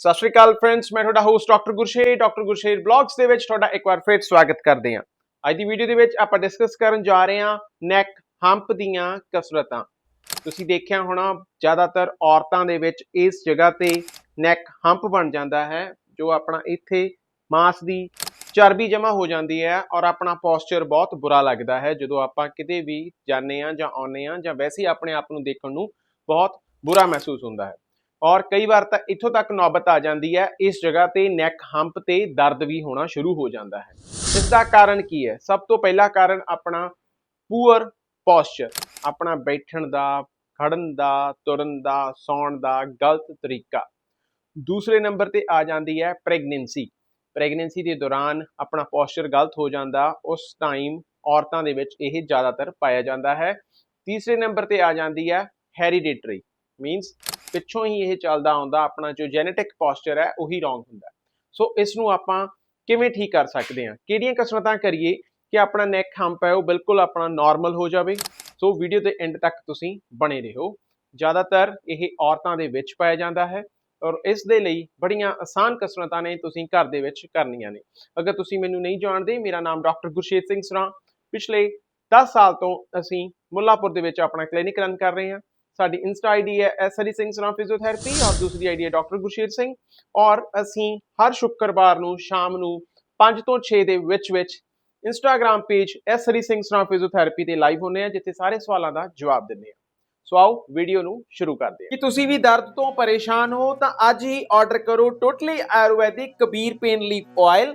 ਸਤਿ ਸ਼੍ਰੀ ਅਕਾਲ ਫਰੈਂਡਸ ਮੈਂ ਤੁਹਾਡਾ host doctor Gursher doctor Gursher blogs ਦੇ ਵਿੱਚ ਤੁਹਾਡਾ ਇੱਕ ਵਾਰ ਫਿਰ ਸਵਾਗਤ ਕਰਦੇ ਹਾਂ। ਅੱਜ ਦੀ ਵੀਡੀਓ ਦੇ ਵਿੱਚ ਆਪਾਂ ਡਿਸਕਸ ਕਰਨ ਜਾ ਰਹੇ ਹਾਂ ਨੈਕ ਹੰਪ ਦੀਆਂ ਕਸਰਤਾਂ। ਤੁਸੀਂ ਦੇਖਿਆ ਹੋਣਾ, ਜ਼ਿਆਦਾਤਰ ਔਰਤਾਂ ਦੇ ਵਿੱਚ ਇਸ ਜਗ੍ਹਾ ਤੇ ਨੈਕ ਹੰਪ ਬਣ ਜਾਂਦਾ ਹੈ, ਜੋ ਆਪਣਾ ਇੱਥੇ ਮਾਸ ਦੀ ਚਰਬੀ ਜਮਾ ਹੋ ਜਾਂਦੀ ਹੈ ਔਰ ਆਪਣਾ ਪੋਸਚਰ ਬਹੁਤ ਬੁਰਾ ਲੱਗਦਾ ਹੈ। ਜਦੋਂ ਆਪਾਂ ਕਿਤੇ ਵੀ ਜਾਂਦੇ ਆ ਜਾਂ ਆਉਂਦੇ ਆ ਜਾਂ ਵੈਸੇ ਹੀ ਆਪਣੇ ਆਪ ਨੂੰ ਦੇਖਣ ਨੂੰ ਬਹੁਤ ਬੁਰਾ ਮਹਿਸੂਸ ਹੁੰਦਾ ਹੈ। ਔਰ ਕਈ ਵਾਰ ਤਾਂ ਇੱਥੋਂ ਤੱਕ ਨੌਬਤ ਆ ਜਾਂਦੀ ਹੈ, ਇਸ ਜਗ੍ਹਾ ਤੇ ਨੈਕ ਹੰਪ ਤੇ ਦਰਦ ਵੀ ਹੋਣਾ ਸ਼ੁਰੂ ਹੋ ਜਾਂਦਾ ਹੈ। ਇਸ ਦਾ ਕਾਰਨ ਕੀ ਹੈ? ਸਭ ਤੋਂ ਪਹਿਲਾ ਕਾਰਨ ਆਪਣਾ ਪੂਅਰ ਪੋਸਚਰ ਆਪਣਾ ਬੈਠਣ ਦਾ, ਖੜਨ ਦਾ, ਤੁਰਨ ਦਾ, ਸੌਣ ਦਾ ਗਲਤ ਤਰੀਕਾ। ਦੂਸਰੇ ਨੰਬਰ ਤੇ ਆ ਜਾਂਦੀ ਹੈ ਪ੍ਰੈਗਨੈਂਸੀ ਪ੍ਰੈਗਨੈਂਸੀ ਦੇ ਦੌਰਾਨ ਆਪਣਾ ਪੋਸਚਰ ਗਲਤ ਹੋ ਜਾਂਦਾ, ਉਸ ਟਾਈਮ ਔਰਤਾਂ ਦੇ ਵਿੱਚ ਇਹ ਜ਼ਿਆਦਾਤਰ ਪਾਇਆ ਜਾਂਦਾ ਹੈ। ਤੀਸਰੇ ਨੰਬਰ ਤੇ ਆ ਜਾਂਦੀ ਹੈ ਹੈਰੀਡੇਟਰੀ ਮੀਨਸ ਪਿੱਛੋਂ ਹੀ ਇਹ ਚੱਲਦਾ ਆਉਂਦਾ, ਆਪਣਾ ਜੋ ਜੈਨੇਟਿਕ ਪੋਸਚਰ ਹੈ, ਉਹੀ ਰੋਂਗ ਹੁੰਦਾ ਸੋ ਇਸ ਨੂੰ ਆਪਾਂ ਕਿਵੇਂ ਠੀਕ ਕਰ ਸਕਦੇ ਹਾਂ? ਕਿਹੜੀਆਂ ਕਸਰਤਾਂ ਕਰੀਏ ਕਿ ਆਪਣਾ ਨੈਕ ਹੰਪ ਹੈ, ਉਹ ਬਿਲਕੁਲ ਆਪਣਾ ਨਾਰਮਲ ਹੋ ਜਾਵੇ? ਸੋ ਵੀਡੀਓ ਦੇ ਐਂਡ ਤੱਕ ਤੁਸੀਂ ਬਣੇ ਰਹੋ। ਜ਼ਿਆਦਾਤਰ ਇਹ ਔਰਤਾਂ ਦੇ ਵਿੱਚ ਪਾਇਆ ਜਾਂਦਾ ਹੈ ਔਰ ਇਸ ਦੇ ਲਈ ਬੜੀਆਂ ਆਸਾਨ ਕਸਰਤਾਂ ਨੇ ਤੁਸੀਂ ਘਰ ਦੇ ਵਿੱਚ ਕਰਨੀਆਂ ਨੇ। ਅਗਰ ਤੁਸੀਂ ਮੈਨੂੰ ਨਹੀਂ ਜਾਣਦੇ, ਮੇਰਾ ਨਾਮ ਡਾਕਟਰ ਗੁਰਸ਼ੇਤ ਸਿੰਘ ਸਰਾਂ। ਪਿਛਲੇ 10 ਸਾਲ ਤੋਂ ਅਸੀਂ ਮੁੱਲਾਪੁਰ ਦੇ ਵਿੱਚ ਆਪਣਾ ਕਲੀਨਿਕ ਰਨ ਕਰ ਰਹੇ ਹਾਂ। ਸਾਡੀ ਇੰਸਟਾ ਆਈਡੀ ਹੈ, ਐਸ ਸਿੰਘ ਸਰਾਂ ਫਿਜ਼ੀਓਥੈਰੇਪੀ ਔਰ ਦੂਸਰੀ ਆਈਡੀ ਹੈ ਡਾਕਟਰ ਗੁਰਸ਼ੀਰ ਸਿੰਘ ਔਰ ਅਸੀਂ ਹਰ ਸ਼ੁੱਕਰਵਾਰ ਨੂੰ, ਸ਼ਾਮ ਨੂੰ 5 ਤੋਂ 6 ਦੇ ਵਿੱਚ ਵਿੱਚ Instagram page S Hari Singh Sran physiotherapy ਤੇ ਲਾਈਵ ਹੁੰਨੇ ਆ ਜਿੱਥੇ ਸਾਰੇ ਸਵਾਲਾਂ ਦਾ ਜਵਾਬ ਦਿੰਦੇ ਆ ਸੋ ਆਓ ਵੀਡੀਓ ਨੂੰ ਸ਼ੁਰੂ ਕਰਦੇ ਹਾਂ। ਕਿ ਤੁਸੀਂ ਵੀ ਦਰਦ ਤੋਂ ਪਰੇਸ਼ਾਨ ਹੋ ਤਾਂ ਅੱਜ ਹੀ ਆਰਡਰ ਕਰੋ totally Ayurvedic Kabir pain leaf oil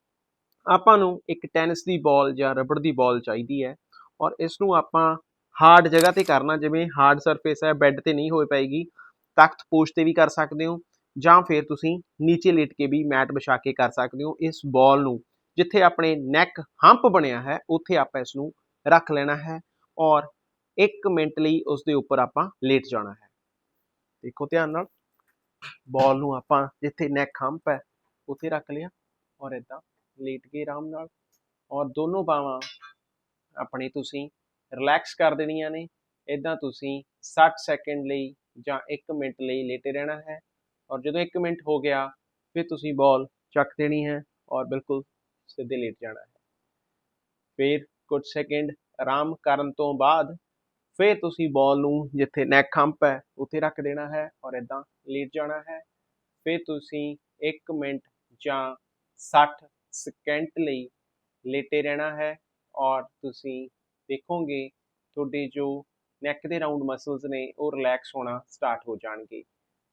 ਆਪਾਂ ਨੂੰ ਇੱਕ ਟੈਨਿਸ ਦੀ ਬਾਲ ਜਾਂ ਰਬੜ ਦੀ ਬਾਲ ਚਾਹੀਦੀ ਹੈ ਔਰ ਇਸ ਨੂੰ ਆਪਾਂ ਹਾਰਡ ਜਗ੍ਹਾ ਤੇ ਕਰਨਾ, ਜਿਵੇਂ ਹਾਰਡ ਸਰਫੇਸ ਹੈ ਬੈੱਡ ਤੇ ਨਹੀਂ ਹੋਏ ਪਾਏਗੀ, ਤਖਤ ਪੋਸ਼ ਤੇ ਵੀ ਕਰ ਸਕਦੇ ਹੋ ਜਾਂ ਫਿਰ ਤੁਸੀਂ ਨੀਚੇ ਲੇਟ ਕੇ ਵੀ ਮੈਟ ਵਿਛਾ ਕੇ ਕਰ ਸਕਦੇ ਹੋ ਇਸ ਬਾਲ ਨੂੰ, ਜਿੱਥੇ ਆਪਣੇ ਨੈਕ ਹੰਪ ਬਣਿਆ ਹੈ, ਉੱਥੇ ਆਪਾਂ ਇਸ ਨੂੰ ਰੱਖ ਲੈਣਾ ਹੈ ਔਰ 1 ਮਿੰਟ ਲਈ ਉਸ ਦੇ ਉੱਪਰ ਆਪਾਂ ਲੇਟ ਜਾਣਾ ਹੈ। ਦੇਖੋ ਧਿਆਨ ਨਾਲ ਬਾਲ ਨੂੰ ਆਪਾਂ ਜਿੱਥੇ ਨੈਕ ਹੰਪ ਹੈ, ਉੱਥੇ ਰੱਖ ਲਿਆ ਔਰ ਇਦਾਂ ਲੇਟ ਕੇ ਆਰਾਮ ਨਾਲ। ਔਰ ਦੋਨੋਂ ਬਾਹਾਂ ਆਪਣੇ ਤੁਸੀਂ ਰਿਲੈਕਸ ਕਰ ਦੇਣੀਆਂ ਨੇ। ਇਦਾਂ ਤੁਸੀਂ 60 ਸੈਕਿੰਡ ਲਈ ਜਾਂ 1 ਮਿੰਟ ਲਈ ਲੇਟੇ ਰਹਿਣਾ ਹੈ। ਔਰ ਜਦੋਂ 1 ਮਿੰਟ ਹੋ ਗਿਆ, ਫਿਰ ਤੁਸੀਂ ਬਾਲ ਚੱਕ ਦੇਣੀ ਹੈ ਔਰ ਬਿਲਕੁਲ ਸਿੱਧੇ ਲੇਟ ਜਾਣਾ ਹੈ। ਫਿਰ ਕੁਝ ਸੈਕਿੰਡ ਆਰਾਮ ਕਰਨ ਤੋਂ ਬਾਅਦ ਫਿਰ ਤੁਸੀਂ ਬਾਲ ਨੂੰ ਜਿੱਥੇ ਨੈਕ ਹੰਪ ਹੈ, ਉੱਥੇ ਰੱਖ ਦੇਣਾ ਹੈ ਔਰ ਇਦਾਂ ਲੇਟ ਜਾਣਾ ਹੈ। ਫਿਰ ਤੁਸੀਂ 1 ਮਿੰਟ ਜਾਂ 60 ਸਕਿੰਟ ਲਈ ਲੇਟੇ ਰਹਿਣਾ ਹੈ ਔਰ ਤੁਸੀਂ ਦੇਖੋਗੇ ਤੁਹਾਡੇ ਜੋ ਨੈਕ ਦੇ ਰਾਉਂਡ ਮਸਲਸ ਨੇ ਉਹ ਰਿਲੈਕਸ ਹੋਣਾ ਸਟਾਰਟ ਹੋ ਜਾਣਗੇ।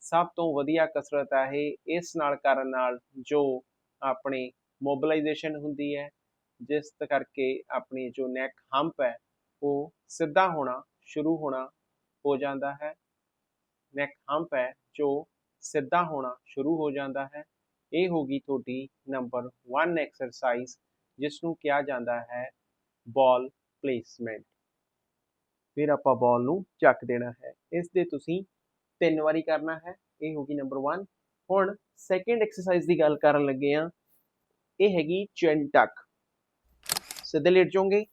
ਸਭ ਤੋਂ ਵਧੀਆ ਕਸਰਤ ਹੈ ਇਹ, ਇਸ ਨਾਲ ਕਰਨ ਨਾਲ ਜੋ ਆਪਣੇ ਮੋਬਿਲਾਈਜੇਸ਼ਨ ਹੁੰਦੀ ਹੈ, ਜਿਸ ਕਰਕੇ ਆਪਣੀ ਜੋ ਨੈਕ ਹੰਪ ਹੈ, ਉਹ ਸਿੱਧਾ ਹੋਣਾ, ਸ਼ੁਰੂ ਹੋਣਾ ਹੋ ਜਾਂਦਾ ਹੈ। ਨੈਕ ਹੰਪ ਹੈ ਜੋ ਸਿੱਧਾ ਹੋਣਾ, ਸ਼ੁਰੂ ਹੋ ਜਾਂਦਾ ਹੈ। ਇਹ ਹੋ ਗਈ ਤੁਹਾਡੀ ਨੰਬਰ 1 ਐਕਸਰਸਾਈਜ਼ ਜਿਸ ਨੂੰ ਕਿਹਾ ਜਾਂਦਾ ਹੈ ਬਾਲ ਪਲੇਸਮੈਂਟ ਫਿਰ ਆਪਾਂ ਬਾਲ ਨੂੰ ਚੱਕ ਦੇਣਾ ਹੈ। ਇਸ ਦੇ ਤੁਸੀਂ ਤਿੰਨ ਵਾਰੀ ਕਰਨਾ ਹੈ। ਇਹ ਹੋ ਗਈ ਨੰਬਰ 1 ਹੁਣ ਸੈਕਿੰਡ ਐਕਸਰਸਾਈਜ਼ ਦੀ ਗੱਲ ਕਰਨ ਲੱਗੇ ਆ ਇਹ ਹੈਗੀ ਚਿਨ ਟੱਕ ਸਿੱਧੇ ਲੇਟ ਜਾਓਗੇ।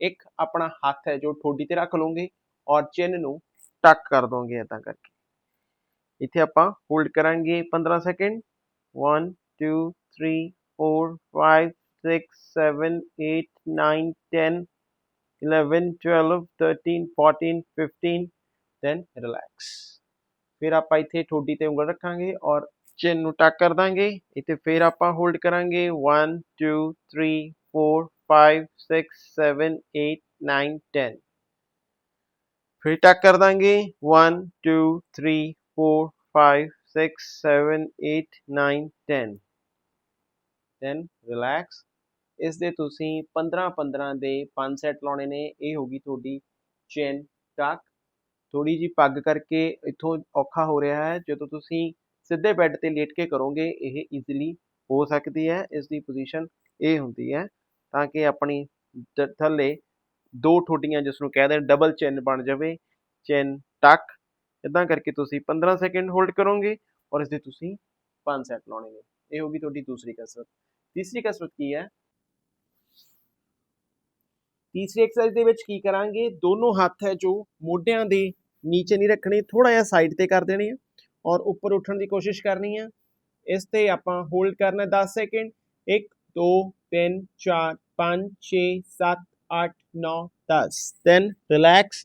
ਇੱਕ ਆਪਣਾ ਹੱਥ ਹੈ ਜੋ ਠੋਡੀ ਤੇ ਰੱਖ ਲਓਗੇ ਔਰ ਚਿਨ ਨੂੰ ਟੱਕ ਕਰ ਦੋਗੇ ਇਦਾਂ ਕਰਕੇ। ਇੱਥੇ ਆਪਾਂ ਹੋਲਡ ਕਰਾਂਗੇ 15 ਸੈਕਿੰਡ 1 2 3 4 5 6 7 8 9 10 11 12 13 14 15 then relax. ਫਿਰ ਆਪਾਂ ਇੱਥੇ ਠੋਡੀ ਤੇ ਉਂਗਲ ਰੱਖਾਂਗੇ ਔਰ ਚਿਨ ਨੂੰ ਟੱਕ ਕਰ ਦਾਂਗੇ ਇੱਥੇ ਫਿਰ ਆਪਾਂ ਹੋਲਡ ਕਰਾਂਗੇ 1 2 3 4 5 6 7 8 9 10 ਫਿਰ ਟੱਕ ਕਰ ਦਾਂਗੇ 1 2 3 4 5 6 7 8 9 10 then relax. ਇਸ ਦੇ ਤੁਸੀਂ 15 15 ਦੇ ਪੰਜ ਸੈੱਟ ਲਾਉਣੇ ਨੇ। ਇਹ ਹੋਗੀ ਤੁਹਾਡੀ ਚੈਨ ਟੱਕ। ਥੋੜੀ ਜੀ ਪੱਗ ਕਰਕੇ ਇੱਥੋਂ ਔਖਾ ਹੋ ਰਿਹਾ ਹੈ। ਜਦੋਂ ਤੁਸੀਂ ਸਿੱਧੇ ਬੈੱਡ ਤੇ ਲੇਟ ਕੇ ਕਰੋਗੇ, ਇਹ ਈਜ਼ੀਲੀ ਹੋ ਸਕਦੀ ਹੈ। ਇਸ ਦੀ ਪੋਜੀਸ਼ਨ ਇਹ ਹੁੰਦੀ ਹੈ ਤਾਂ ਕਿ ਆਪਣੀ ਥੱਲੇ ਦੋ ਠੋਡੀਆਂ ਜਿਸ ਨੂੰ ਕਹਿੰਦੇ ਡਬਲ ਚਿੰਨ ਬਣ ਜਾਵੇ। ਚੈਨ ਟੱਕ। ਇਦਾਂ ਕਰਕੇ ਤੁਸੀਂ 15 ਸੈਕਿੰਡ ਹੋਲਡ ਕਰੋਗੇ ਔਰ ਇਸ ਦੇ ਤੁਸੀਂ 5 ਸੈਟ ਲਾਉਣੇ ਨੇ। ਇਹ ਹੋਗੀ ਤੁਹਾਡੀ ਦੂਸਰੀ ਕਸਰਤ। ਤੀਸਰੀ ਕਸਰਤ ਕੀ ਹੈ? ਤੀਸਰੀ ਐਕਸਰਸਾਈਜ਼ ਦੇ ਵਿੱਚ ਕੀ ਕਰਾਂਗੇ? ਦੋਨੋਂ ਹੱਥ ਹੈ ਜੋ ਮੋਢਿਆਂ ਦੇ ਨੀਚੇ ਨਹੀਂ ਰੱਖਣੇ ਥੋੜਾ ਜਿਹਾ ਸਾਈਡ ਤੇ ਕਰ ਦੇਣੇ ਆ ਔਰ ਉੱਪਰ ਉੱਠਣ ਦੀ ਕੋਸ਼ਿਸ਼ ਕਰਨੀ ਆ। ਇਸ ਤੇ ਆਪਾਂ ਹੋਲਡ ਕਰਨਾ ਹੈ 10 ਸੈਕਿੰਡ। 1 2 3 4 5 6 7 8 9 10 ਦੈਨ ਰਿਲੈਕਸ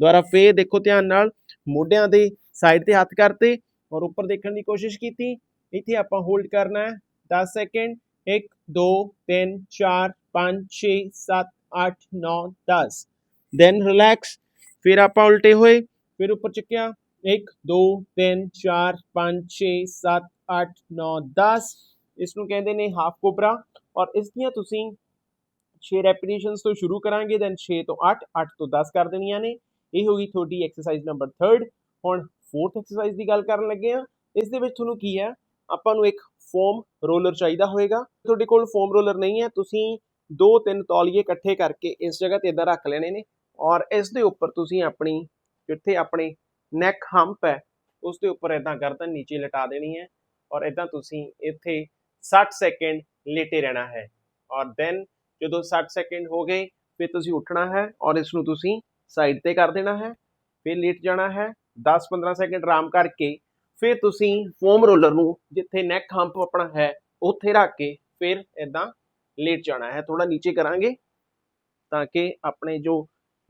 ਦੁਬਾਰਾ ਫੇਰ ਦੇਖੋ ਧਿਆਨ ਨਾਲ। ਮੋਢਿਆਂ ਦੇ ਸਾਈਡ ਤੇ ਹੱਥ ਕਰਤੇ ਔਰ ਉੱਪਰ ਦੇਖਣ ਦੀ ਕੋਸ਼ਿਸ਼ ਕੀਤੀ। ਇੱਥੇ ਆਪਾਂ ਹੋਲਡ ਕਰਨਾ ਹੈ। 10 ਸੈਕਿੰਡ 1 2 3 4 5 6 7 8 9 10 ਦੈਨ ਰਿਲੈਕਸ ਫਿਰ ਆਪਾਂ ਉਲਟੇ ਹੋਏ, ਫਿਰ ਉੱਪਰ ਚੱਕਿਆ। 1 2 3 4 5 6 7 8 9 10 ਇਸ ਨੂੰ ਕਹਿੰਦੇ ਨੇ ਹਾਫ ਕੋਬਰਾ ਔਰ ਇਸ ਦੀਆਂ ਤੁਸੀਂ 6 ਰੈਪੀਟੀਸ਼ਨਸ ਤੋਂ ਸ਼ੁਰੂ ਕਰਾਂਗੇ ਦੈਨ 6 ਤੋਂ 8 8 ਤੋਂ 10 ਕਰ ਦੇਣੀਆਂ ਨੇ। ਇਹ ਹੋ ਗਈ ਤੁਹਾਡੀ ਐਕਸਰਸਾਈਜ਼ ਨੰਬਰ 3 ਹੁਣ ਫੋਰਥ ਐਕਸਰਸਾਈਜ਼ ਦੀ ਗੱਲ ਕਰਨ ਲੱਗੇ ਆ ਇਸ ਦੇ ਵਿੱਚ ਤੁਹਾਨੂੰ ਕੀ ਹੈ? ਆਪਾਂ ਨੂੰ ਇੱਕ ਫੋਮ ਰੋਲਰ ਚਾਹੀਦਾ ਹੋਏਗਾ। ਤੁਹਾਡੇ ਕੋਲ ਫੋਮ ਰੋਲਰ ਨਹੀਂ ਹੈ। ਤੁਸੀਂ ਦੋ ਤਿੰਨ ਤੌਲੀਏ ਇਕੱਠੇ ਕਰਕੇ ਇਸ ਜਗ੍ਹਾ ਤੇ ਇਦਾਂ ਰੱਖ ਲੈਣੇ ਨੇ ਔਰ ਇਸ ਦੇ ਉੱਪਰ ਤੁਸੀਂ ਆਪਣੀ ਜਿੱਥੇ ਆਪਣੀ ਨੈਕ ਹੰਪ ਹੈ, ਉਸ ਦੇ ਉੱਪਰ ਇਦਾਂ ਗਰਦਨ ਨੀਚੇ ਲਟਾ ਦੇਣੀ ਹੈ ਔਰ ਇਦਾਂ ਤੁਸੀਂ ਇੱਥੇ 60 ਸੈਕਿੰਡ ਲੇਟੇ ਰਹਿਣਾ ਹੈ। ਔਰ ਦੈਨ ਜਦੋਂ 60 ਸੈਕਿੰਡ ਹੋ ਗਏ, ਫਿਰ ਤੁਸੀਂ ਉੱਠਣਾ ਹੈ ਔਰ ਇਸ ਨੂੰ ਤੁਸੀਂ ਸਾਈਡ ਤੇ ਕਰ ਦੇਣਾ ਹੈ ਫਿਰ ਲੇਟ ਜਾਣਾ ਹੈ 10-15 ਸੈਕਿੰਡ ਆਰਾਮ ਕਰਕੇ ਫਿਰ ਤੁਸੀਂ ਫੋਮ ਰੋਲਰ ਨੂੰ ਜਿੱਥੇ ਨੈਕ ਹੰਪ ਆਪਣਾ ਹੈ ਉੱਥੇ ਰੱਖ ਕੇ ਫਿਰ ਇਦਾਂ ਲੇਟ ਜਾਣਾ ਹੈ ਥੋੜਾ ਨੀਚੇ ਕਰਾਂਗੇ ਤਾਂ ਕਿ ਆਪਣੇ ਜੋ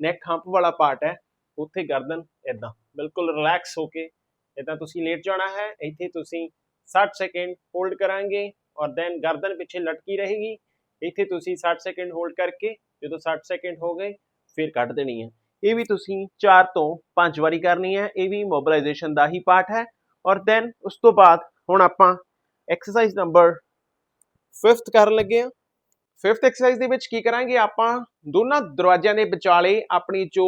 ਨੈਕ ਹੰਪ ਵਾਲਾ ਪਾਰਟ ਹੈ ਉੱਥੇ ਗਰਦਨ ਇਦਾਂ ਬਿਲਕੁਲ ਰਿਲੈਕਸ ਹੋ ਕੇ ਇਦਾਂ ਤੁਸੀਂ ਲੇਟ ਜਾਣਾ ਹੈ ਇੱਥੇ ਤੁਸੀਂ 60 ਸੈਕਿੰਡ ਹੋਲਡ ਕਰਾਂਗੇ ਔਰ ਦੈਨ ਗਰਦਨ ਪਿੱਛੇ ਲਟਕੀ ਰਹੇਗੀ ਇੱਥੇ ਤੁਸੀਂ 60 ਸੈਕਿੰਡ ਹੋਲਡ ਕਰਕੇ ਜਦੋਂ 60 ਸੈਕਿੰਡ ਹੋ ਗਏ ਫਿਰ ਕੱਢ ਦੇਣੀ ਹੈ ਇਹ ਵੀ ਤੁਸੀਂ 4 ਤੋਂ 5 ਵਾਰੀ ਕਰਨੀ ਹੈ, ਇਹ ਵੀ ਮੋਬਿਲਾਈਜੇਸ਼ਨ ਦਾ ਹੀ ਪਾਰਟ ਹੈ ਔਰ ਦੈਨ ਉਸ ਤੋਂ ਬਾਅਦ ਹੁਣ ਆਪਾਂ ਐਕਸਰਸਾਈਜ਼ ਨੰਬਰ 5th ਕਰਨ ਲੱਗੇ ਹਾਂ। 5th ਐਕਸਰਸਾਈਜ਼ ਦੇ ਵਿੱਚ ਕੀ ਕਰਾਂਗੇ ਆਪਾਂ? ਦੋਨਾਂ ਦਰਵਾਜ਼ਿਆਂ ਦੇ ਵਿਚਾਲੇ ਆਪਣੀ ਜੋ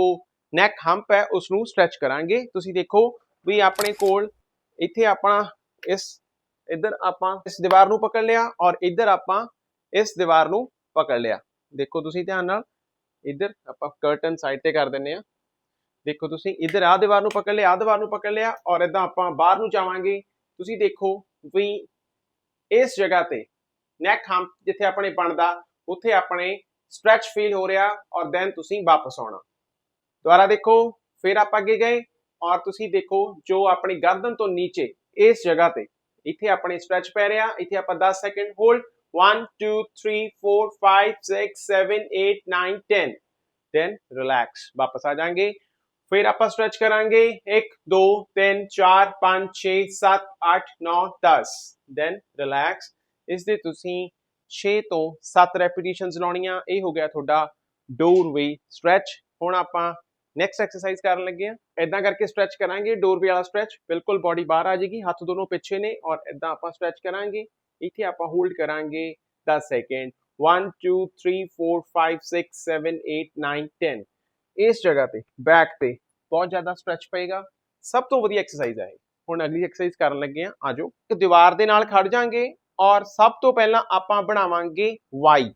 ਨੈਕ ਹੰਪ ਹੈ ਉਸ ਨੂੰ ਸਟ੍ਰੈਚ ਕਰਾਂਗੇ। ਤੁਸੀਂ ਦੇਖੋ ਵੀ ਆਪਣੇ ਕੋਲ ਇੱਥੇ ਆਪਣਾ ਇਸ, ਇੱਧਰ ਆਪਾਂ ਇਸ ਦੀਵਾਰ ਨੂੰ ਪਕੜ ਲਿਆ ਔਰ ਇੱਧਰ ਆਪਾਂ ਇਸ ਦੀਵਾਰ ਨੂੰ ਪਕੜ ਲਿਆ। ਦੇਖੋ ਤੁਸੀਂ ਧਿਆਨ ਨਾਲ ਇੱਧਰ ਆਪਾਂ ਕਰਟਨ ਸਾਈਡ ਤੇ ਕਰ ਦਿੰਨੇ ਆ ਦੇਖੋ ਤੁਸੀਂ ਇੱਧਰ ਆਹ ਦੀਵਾਰ ਨੂੰ ਪਕੜ ਲਿਆ, ਆਹ ਦੀਵਾਰ ਨੂੰ ਪਕੜ ਲਿਆ ਔਰ ਇਦਾਂ ਆਪਾਂ ਬਾਹਰ ਨੂੰ ਜਾਵਾਂਗੇ। ਤੁਸੀਂ ਦੇਖੋ ਵੀ ਇਸ ਜਗ੍ਹਾ ਤੇ ਨੈਕ ਹੰਪ ਜਿੱਥੇ ਆਪਣੇ ਬਣਦਾ, ਉੱਥੇ ਆਪਣੇ ਸਟ੍ਰੈਚ ਫੀਲ ਹੋ ਰਿਹਾ ਔਰ ਦੈਨ ਤੁਸੀਂ ਵਾਪਸ ਆਉਣਾ। ਦੁਬਾਰਾ ਦੇਖੋ, ਫਿਰ ਆਪਾਂ ਅੱਗੇ ਗਏ ਔਰ ਤੁਸੀਂ ਦੇਖੋ ਜੋ ਆਪਣੀ ਗਰਦਨ ਤੋਂ ਨੀਚੇ ਇਸ ਜਗ੍ਹਾ ਤੇ, ਇੱਥੇ ਆਪਣੇ ਸਟ੍ਰੈਚ ਪੈ ਰਿਹਾ, ਇੱਥੇ ਆਪਾਂ 10 ਸੈਕਿੰਡ ਹੋਲਡ 1 2 3 4 5 6 7 8 9 10 ਦੈਨ ਰਿਲੈਕਸ ਵਾਪਸ ਆ ਜਾਾਂਗੇ ਫਿਰ ਆਪਾਂ ਸਟ੍ਰੈਚ ਕਰਾਂਗੇ 1 2 3 4 5 6 7 8 9 10 ਦੈਨ ਰਿਲੈਕਸ ਇਸ ਦੇ ਤੁਸੀਂ 6 ਤੋਂ 7 ਰੈਪੀਟੀਸ਼ਨਸ ਲਾਉਣੀਆਂ ਇਹ ਹੋ ਗਿਆ ਤੁਹਾਡਾ ਡੋਰਵੇ ਸਟ੍ਰੈਚ ਹੁਣ ਆਪਾਂ ਨੈਕਸਟ ਐਕਸਰਸਾਈਜ਼ ਕਰਨ ਲੱਗੇ ਆ ਇਦਾਂ ਕਰਕੇ ਸਟ੍ਰੈਚ ਕਰਾਂਗੇ ਡੋਰਵੇ ਵਾਲਾ ਸਟ੍ਰੈਚ ਬਿਲਕੁਲ ਬਾਡੀ ਬਾਹਰ ਆ ਜਾਏਗੀ ਹੱਥ ਦੋਨੋਂ ਪਿੱਛੇ ਨੇ ਔਰ ਇਦਾਂ ਆਪਾਂ ਸਟ੍ਰੈਚ ਕਰਾਂਗੇ ਇੱਥੇ ਆਪਾਂ ਹੋਲਡ ਕਰਾਂਗੇ 10 ਸੈਕਿੰਡ 1 2 3 4 5 6 7 8 9 10 ਇਸ ਜਗ੍ਹਾ ਤੇ ਬੈਕ ਤੇ ਬਹੁਤ ਜ਼ਿਆਦਾ ਸਟ੍ਰੈਚ ਪਏਗਾ। ਸਭ ਤੋਂ ਵਧੀਆ ਐਕਸਰਸਾਈਜ਼ ਹੈ ਹੁਣ ਅਗਲੀ ਐਕਸਰਸਾਈਜ਼ ਕਰਨ ਲੱਗੇ ਆ ਆਜੋ ਇੱਕ ਦੀਵਾਰ ਦੇ ਨਾਲ ਖੜ ਜਾਾਂਗੇ ਔਰ ਸਭ ਤੋਂ ਪਹਿਲਾਂ ਆਪਾਂ ਬਣਾਵਾਂਗੇ ਵਾਈ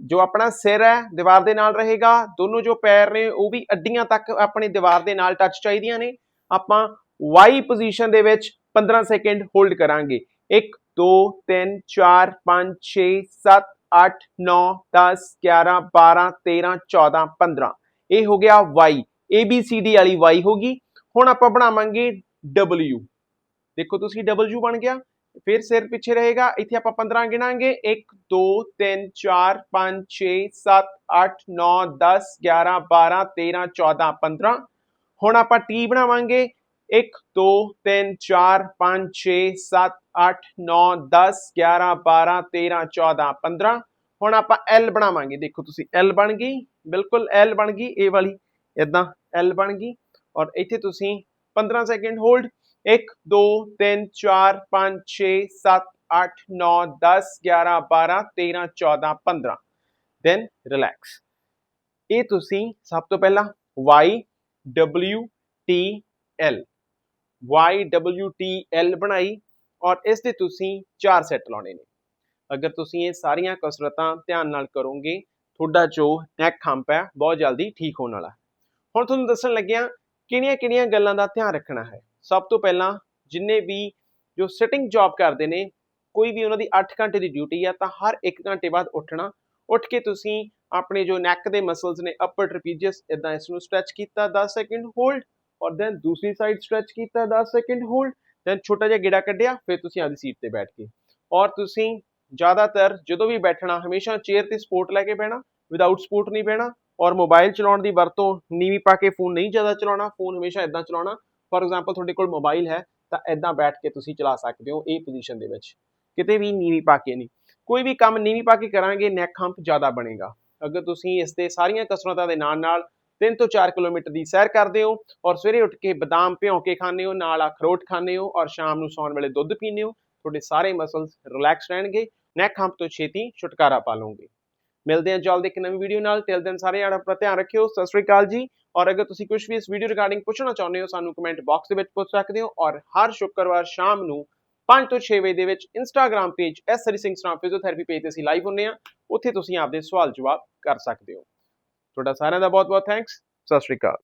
ਜੋ ਆਪਣਾ ਸਿਰ ਹੈ, ਦੀਵਾਰ ਦੇ ਨਾਲ ਰਹੇਗਾ। ਦੋਨੋਂ ਜੋ ਪੈਰ ਨੇ, ਉਹ ਵੀ ਅੱਡੀਆਂ ਤੱਕ ਆਪਣੀ ਦੀਵਾਰ ਦੇ ਨਾਲ ਟੱਚ ਚਾਹੀਦੀਆਂ ਨੇ। ਆਪਾਂ ਵਾਈ ਪੋਜੀਸ਼ਨ ਦੇ ਵਿੱਚ 15 ਸੈਕਿੰਡ ਹੋਲਡ ਕਰਾਂਗੇ। ਇੱਕ 1 2 3 4 5 6 7 8 9 10 11 12 13 14 15 ਇਹ ਹੋ ਗਿਆ ਵਾਈ ABCD ਵਾਲੀ ਵਾਈ ਹੋਗੀ ਹੁਣ ਆਪਾਂ ਬਣਾਵਾਂਗੇ W ਦੇਖੋ ਤੁਸੀਂ W ਬਣ ਗਿਆ ਫਿਰ ਸਿਰ ਪਿੱਛੇ ਰਹੇਗਾ ਇੱਥੇ ਆਪਾਂ 15 ਗਿਣਾਂਗੇ 1 2 3 4 5 6 7 8 9 10 11 12 13 14 15 ਹੁਣ ਆਪਾਂ T ਬਣਾਵਾਂਗੇ 1 2 3 4 5 6 7 8 9 10 11 12 13 14 15 ਹੁਣ ਆਪਾਂ L ਬਣਾਵਾਂਗੇ ਦੇਖੋ ਤੁਸੀਂ L ਬਣ ਗਈ ਬਿਲਕੁਲ L ਬਣ ਗਈ ਇਹ ਵਾਲੀ ਇਦਾਂ L ਬਣ ਗਈ ਔਰ ਇੱਥੇ ਤੁਸੀਂ 15 ਸੈਕਿੰਡ ਹੋਲਡ 1 2 3 4 5 6 7 8 9 10 11 12 13 14 15 ਦੈਨ ਰਿਲੈਕਸ ਇਹ ਤੁਸੀਂ ਸਭ ਤੋਂ ਪਹਿਲਾਂ Y, W, T, L YWTL ਬਣਾਈ ਔਰ ਇਸ ਦੇ ਤੁਸੀਂ ਚਾਰ ਸੈੱਟ ਲਾਉਣੇ ਨੇ। ਅਗਰ ਤੁਸੀਂ ਇਹ ਸਾਰੀਆਂ ਕਸਰਤਾਂ ਧਿਆਨ ਨਾਲ ਕਰੋਗੇ, ਤੁਹਾਡਾ ਜੋ ਨੈਕ ਖੰਪ ਹੈ, ਬਹੁਤ ਜਲਦੀ ਠੀਕ ਹੋਣ ਵਾਲਾ। ਹੁਣ ਤੁਹਾਨੂੰ ਦੱਸਣ ਲੱਗਿਆ ਕਿਹੜੀਆਂ-ਕਿਹੜੀਆਂ ਗੱਲਾਂ ਦਾ ਧਿਆਨ ਰੱਖਣਾ ਹੈ। ਸਭ ਤੋਂ ਪਹਿਲਾਂ ਜਿੰਨੇ ਵੀ ਜੋ ਸਿਟਿੰਗ ਜੌਬ ਕਰਦੇ ਨੇ, ਕੋਈ ਵੀ ਉਹਨਾਂ ਦੀ 8 ਘੰਟੇ ਦੀ ਡਿਊਟੀ ਆ, ਤਾਂ ਹਰ 1 ਘੰਟੇ ਬਾਅਦ ਉੱਠਣਾ। ਉੱਠ ਕੇ ਤੁਸੀਂ ਆਪਣੇ ਜੋ ਨੈਕ ਦੇ ਮਸਲਸ ਨੇ ਅਪਰ ਟ੍ਰਪੀਜ਼ੀਅਸ ਇਦਾਂ ਇਸ ਨੂੰ ਸਟ੍ਰੈਚ ਕੀਤਾ 10 ਸੈਕਿੰਡ ਹੋਲਡ ਔਰ ਦੈਨ ਦੂਸਰੀ ਸਾਈਡ ਸਟ੍ਰੈਚ ਕੀਤਾ 10 ਸੈਕਿੰਡ ਹੋਲਡ ਦੈਨ ਛੋਟਾ ਜਿਹਾ ਗੇੜਾ ਕੱਢਿਆ, ਫਿਰ ਤੁਸੀਂ ਆਪਦੀ ਸੀਟ ਤੇ ਬੈਠ ਕੇ। ਔਰ ਤੁਸੀਂ ਜ਼ਿਆਦਾਤਰ ਜਦੋਂ ਵੀ ਬੈਠਣਾ, ਹਮੇਸ਼ਾ ਚੇਅਰ ਤੇ ਸਪੋਰਟ ਲੈ ਕੇ ਬਹਿਣਾ ਵਿਦਆਊਟ ਸਪੋਰਟ ਨਹੀਂ ਬਹਿਣਾ, ਔਰ ਮੋਬਾਈਲ ਚਲਾਉਣ ਦੀ ਵਰਤੋਂ ਨੀਵੀਂ ਪਾ ਕੇ ਫੋਨ ਨਹੀਂ ਜ਼ਿਆਦਾ ਚਲਾਉਣਾ ਫੋਨ ਹਮੇਸ਼ਾ ਇਦਾਂ ਚਲਾਉਣਾ। ਫੋਰ ਐਗਜ਼ਾਮਪਲ ਤੁਹਾਡੇ ਕੋਲ ਮੋਬਾਈਲ ਹੈ, ਤਾਂ ਇਦਾਂ ਬੈਠ ਕੇ ਤੁਸੀਂ ਚਲਾ ਸਕਦੇ ਹੋ ਇਹ ਪੋਜੀਸ਼ਨ ਦੇ ਵਿੱਚ। ਕਿਤੇ ਵੀ ਨੀਵੀਂ ਪਾ ਕੇ ਨਹੀਂ। ਕੋਈ ਵੀ ਕੰਮ ਨੀਵੀਂ ਪਾ ਕੇ ਕਰਾਂਗੇ ਨੈਕ ਹੰਪ ਜ਼ਿਆਦਾ ਬਣੇਗਾ। ਅਗਰ ਤੁਸੀਂ ਇਸ ਦੇ ਸਾਰੀਆਂ ਕਸਰਤਾਂ ਦੇ ਨਾਲ ਨਾਲ 3 ਤੋਂ 4 ਕਿਲੋਮੀਟਰ ਦੀ ਸੈਰ ਕਰਦੇ ਹੋ ਔਰ ਸਵੇਰੇ ਉੱਠ ਕੇ ਬਦਾਮ ਭਿਉਂ ਕੇ ਖਾਂਦੇ ਹੋ, ਨਾਲ ਅਖਰੋਟ ਖਾਂਦੇ ਹੋ ਔਰ ਸ਼ਾਮ ਨੂੰ ਸੌਣ ਵੇਲੇ ਦੁੱਧ ਪੀਂਦੇ ਹੋ, ਤੁਹਾਡੇ ਸਾਰੇ ਮਸਲਸ ਰਿਲੈਕਸ ਰਹਿਣਗੇ ਨੈਕ ਹੰਪ ਤੋਂ ਛੇਤੀ ਛੁਟਕਾਰਾ ਪਾ ਲਓਗੇ। ਮਿਲਦੇ ਹਾਂ ਜਲਦ ਇੱਕ ਨਵੀਂ ਵੀਡੀਓ ਨਾਲ ਤਿਲ ਦਿਨ ਸਾਰੇ ਜਣੇ ਆਪਣਾ ਧਿਆਨ ਰੱਖਿਓ, ਸਤਿ ਸ੍ਰੀ ਅਕਾਲ ਜੀ ਔਰ ਅਗਰ ਤੁਸੀਂ ਕੁਝ ਵੀ ਇਸ ਵੀਡੀਓ ਰਿਗਾਰਡਿੰਗ ਪੁੱਛਣਾ ਚਾਹੁੰਦੇ ਹੋ, ਸਾਨੂੰ ਕਮੈਂਟ ਬਾਕਸ ਦੇ ਵਿੱਚ ਪੁੱਛ ਸਕਦੇ ਹੋ ਔਰ ਹਰ ਸ਼ੁੱਕਰਵਾਰ ਸ਼ਾਮ ਨੂੰ 5 ਤੋਂ 6 ਵਜੇ ਦੇ ਵਿੱਚ Instagram page S Hari Singh Sran physiotherapy page ਤੇ ਅਸੀਂ ਲਾਈਵ ਹੁੰਨੇ ਆ ਉੱਥੇ ਤੁਸੀਂ ਆਪਦੇ ਸਵਾਲ ਜਵਾਬ ਕਰ ਸਕਦੇ ਹੋ। ਤੁਹਾਡਾ ਸਾਰਿਆਂ ਦਾ ਬਹੁਤ ਬਹੁਤ ਥੈਂਕਸ ਸਤਿ ਸ੍ਰੀ ਅਕਾਲ।